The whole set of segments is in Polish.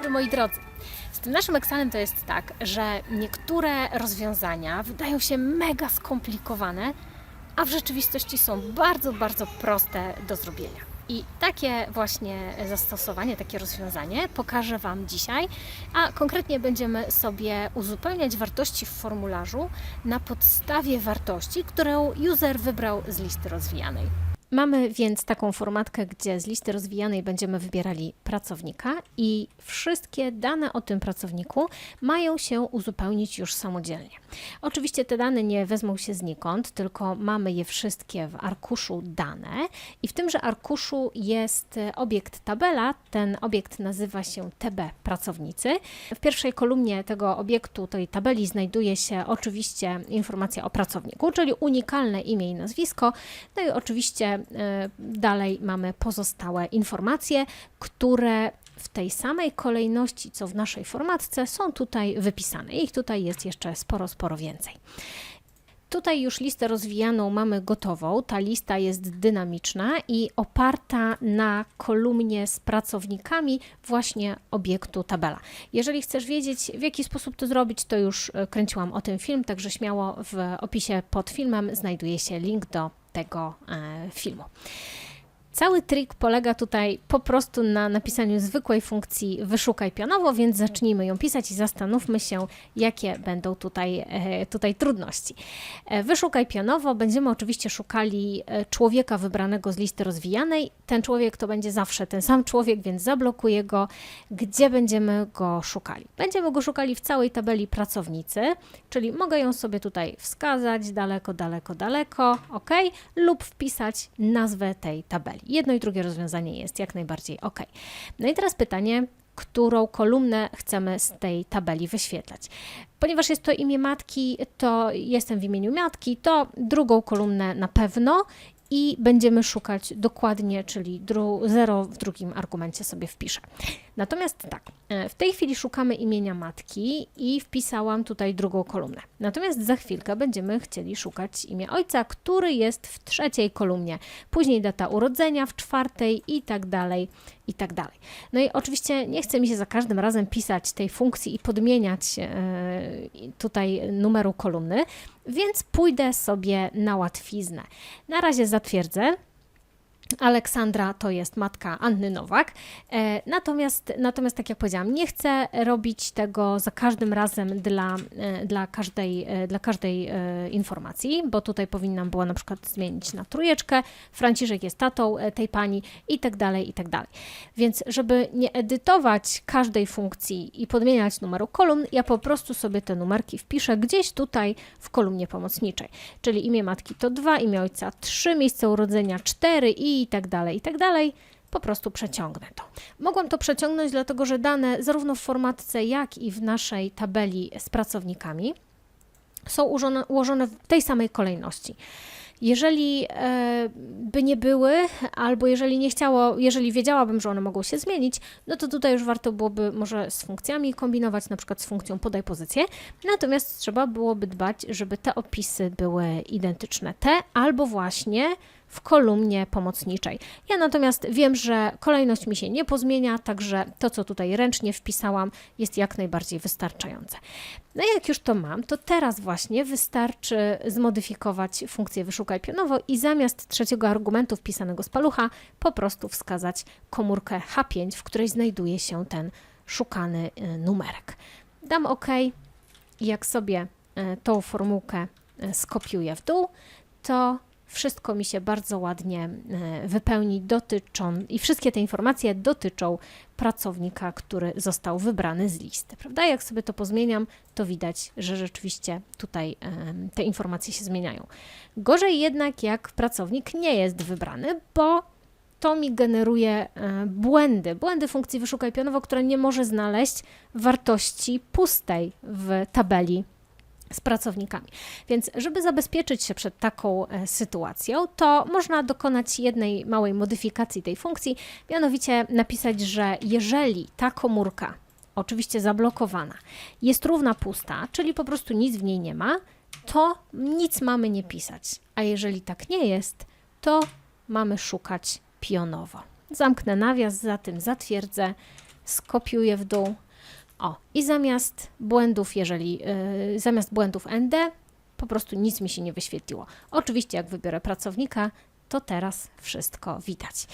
dobry moi drodzy. Z tym naszym Excelem to jest tak, że niektóre rozwiązania wydają się mega skomplikowane, a w rzeczywistości są bardzo, bardzo proste do zrobienia. I takie właśnie zastosowanie, takie rozwiązanie pokażę Wam dzisiaj, a konkretnie będziemy sobie uzupełniać wartości w formularzu na podstawie wartości, którą user wybrał z listy rozwijanej. Mamy więc taką formatkę, gdzie z listy rozwijanej będziemy wybierali pracownika i wszystkie dane o tym pracowniku mają się uzupełnić już samodzielnie. Oczywiście te dane nie wezmą się znikąd, tylko mamy je wszystkie w arkuszu dane i w tymże arkuszu jest obiekt tabela. Ten obiekt nazywa się TB pracownicy. W pierwszej kolumnie tego obiektu, tej tabeli znajduje się oczywiście informacja o pracowniku, czyli unikalne imię i nazwisko. No i oczywiście dalej mamy pozostałe informacje, które w tej samej kolejności, co w naszej formatce, są tutaj wypisane. Ich tutaj jest jeszcze sporo, sporo więcej. Tutaj już listę rozwijaną mamy gotową. Ta lista jest dynamiczna i oparta na kolumnie z pracownikami właśnie obiektu tabela. Jeżeli chcesz wiedzieć, w jaki sposób to zrobić, to już e, kręciłam o tym film, także śmiało w opisie pod filmem znajduje się link do tego e, filmu. Cały trik polega tutaj po prostu na napisaniu zwykłej funkcji wyszukaj pionowo, więc zacznijmy ją pisać i zastanówmy się, jakie będą tutaj, e, tutaj trudności. E, Wyszukaj pionowo, będziemy oczywiście szukali e, człowieka wybranego z listy rozwijanej. Ten człowiek to będzie zawsze ten sam człowiek, więc zablokuję go. Gdzie będziemy go szukali? Będziemy go szukali w całej tabeli pracownicy, czyli mogę ją sobie tutaj wskazać daleko, daleko, daleko, ok, lub wpisać nazwę tej tabeli. Jedno i drugie rozwiązanie jest jak najbardziej ok. No i teraz pytanie, którą kolumnę chcemy z tej tabeli wyświetlać. Ponieważ jest to imię matki, to jestem w imieniu matki, to drugą kolumnę na pewno i będziemy szukać dokładnie, czyli 0 w drugim argumencie sobie wpiszę. Natomiast tak, e, w tej chwili szukamy imienia matki i wpisałam tutaj drugą kolumnę. Natomiast za chwilkę będziemy chcieli szukać imię ojca, który jest w trzeciej kolumnie. Później data urodzenia w czwartej i tak dalej, i tak dalej. No i oczywiście nie chce mi się za każdym razem pisać tej funkcji i podmieniać e, tutaj numeru kolumny, więc pójdę sobie na łatwiznę. Na razie zatwierdzę. Aleksandra to jest matka Anny Nowak. E, natomiast, natomiast, tak jak powiedziałam, nie chcę robić tego za każdym razem dla, e, dla, każdej, e, dla każdej informacji, bo tutaj powinnam była na przykład zmienić na trójeczkę. Franciszek jest tatą tej pani i tak dalej, i tak dalej. Więc, żeby nie edytować każdej funkcji i podmieniać numeru kolumn, ja po prostu sobie te numerki wpiszę gdzieś tutaj w kolumnie pomocniczej. Czyli imię matki to 2, imię ojca 3, miejsce urodzenia 4 i tak dalej, i tak dalej. Po prostu przeciągnę to. Mogłam to przeciągnąć, dlatego że dane zarówno w formatce, jak i w naszej tabeli z pracownikami są ułożone, ułożone w tej samej kolejności. Jeżeli e, by nie były, albo jeżeli nie chciało, jeżeli wiedziałabym, że one mogą się zmienić, no to tutaj już warto byłoby może z funkcjami kombinować, na przykład z funkcją podaj pozycję. Natomiast trzeba byłoby dbać, żeby te opisy były identyczne. Te albo właśnie w kolumnie pomocniczej. Ja natomiast wiem, że kolejność mi się nie pozmienia, także to, co tutaj ręcznie wpisałam, jest jak najbardziej wystarczające. No jak już to mam, to teraz właśnie wystarczy zmodyfikować funkcję wyszukaj pionowo i zamiast trzeciego argumentu wpisanego z palucha po prostu wskazać komórkę H5, w której znajduje się ten szukany y, numerek. Dam OK i jak sobie y, tą formułkę y, skopiuję w dół, to wszystko mi się bardzo ładnie e, wypełni, dotyczą i wszystkie te informacje dotyczą pracownika, który został wybrany z listy, prawda? Jak sobie to pozmieniam, to widać, że rzeczywiście tutaj e, te informacje się zmieniają. Gorzej jednak, jak pracownik nie jest wybrany, bo to mi generuje e, błędy, błędy funkcji wyszukaj pionowo, które nie może znaleźć wartości pustej w tabeli z pracownikami. Więc, żeby zabezpieczyć się przed taką e, sytuacją, to można dokonać jednej małej modyfikacji tej funkcji, mianowicie napisać, że jeżeli ta komórka, oczywiście zablokowana, jest równa pusta, czyli po prostu nic w niej nie ma, to nic mamy nie pisać. A jeżeli tak nie jest, to mamy szukać pionowo. Zamknę nawias, za tym zatwierdzę, skopiuję w dół. O, i zamiast błędów, jeżeli yy, zamiast błędów ND, po prostu nic mi się nie wyświetliło. Oczywiście, jak wybiorę pracownika, to teraz wszystko widać.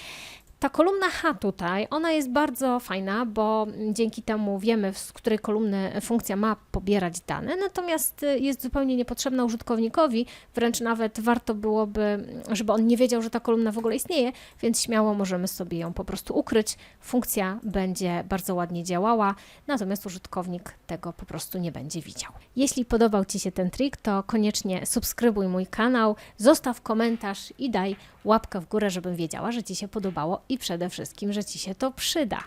Ta kolumna H tutaj, ona jest bardzo fajna, bo dzięki temu wiemy, z której kolumny funkcja ma pobierać dane, natomiast y, jest zupełnie niepotrzebna użytkownikowi, wręcz nawet warto byłoby, żeby on nie wiedział, że ta kolumna w ogóle istnieje, więc śmiało możemy sobie ją po prostu ukryć. Funkcja będzie bardzo ładnie działała, natomiast użytkownik tego po prostu nie będzie widział. Jeśli podobał Ci się ten trik, to koniecznie subskrybuj mój kanał, zostaw komentarz i daj łapkę w górę, żebym wiedziała, że Ci się podobało i przede wszystkim, że Ci się to przyda.